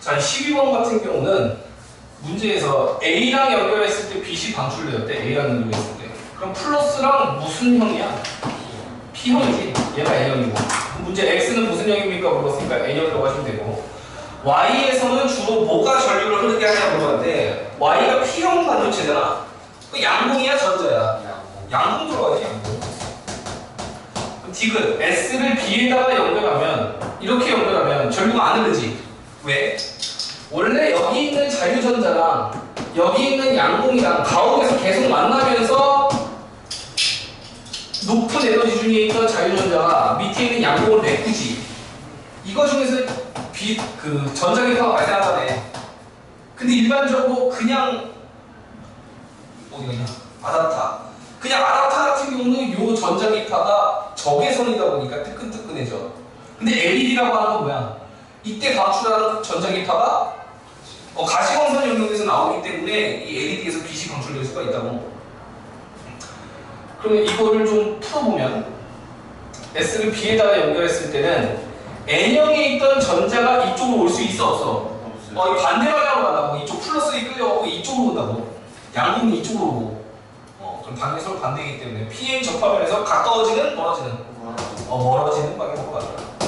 자, 12번 같은 경우는 문제에서 A랑 연결했을 때 B씩 방출되었대. A랑 연결했을 때. 그럼 플러스랑 무슨 형이야? P형이지. 얘가 N형이고. 그럼 문제 X는 무슨 형입니까? 물어봤으니까 N형이라고 하시면 되고. Y에서는 주로 뭐가 전류를 흐르게 하냐 물어봤는데 Y가 P형 반도체잖아. 그 양봉이야 전자야. 양봉 들어가지 양봉. 그럼 디귿 S를 B에다가 연결하면 이렇게 연결하면 전류가 안 흐르지. 왜? 원래 여기 있는 자유전자랑 여기 있는 양봉이랑 가운데서 계속 만나면서 높은 에너지 중에 있던 자유전자가 밑에 있는 양봉을 메꾸지. 이거 중에서 비, 그 전자기파가 발생한다네. 근데 일반적으로 그냥 어디가 있냐? 아답타. 그냥 아답타 같은 경우는 요 전자기파가 적외선이다 보니까 뜨끈뜨끈해져. 근데 LED라고 하는 건 뭐야? 이때 방출하는 전자기파가 어, 가시광선 영역에서 나오기 때문에 이 LED에서 빛이 방출될 수가 있다고. 그러면 이거를 좀 풀어보면 S를 B에다가 연결했을 때는 N형에 있던 전자가 이쪽으로 올 수 있어 없어? 어, 이 반대 방향으로 간다고. 이쪽 플러스에 끌려가고 이쪽으로 온다고. 양쪽이 이쪽으로 오고. 어, 그럼 반대 서로 반대이기 때문에 PN 접하면에서 가까워지는 멀어지는 어, 멀어지는 방향으로 가더라.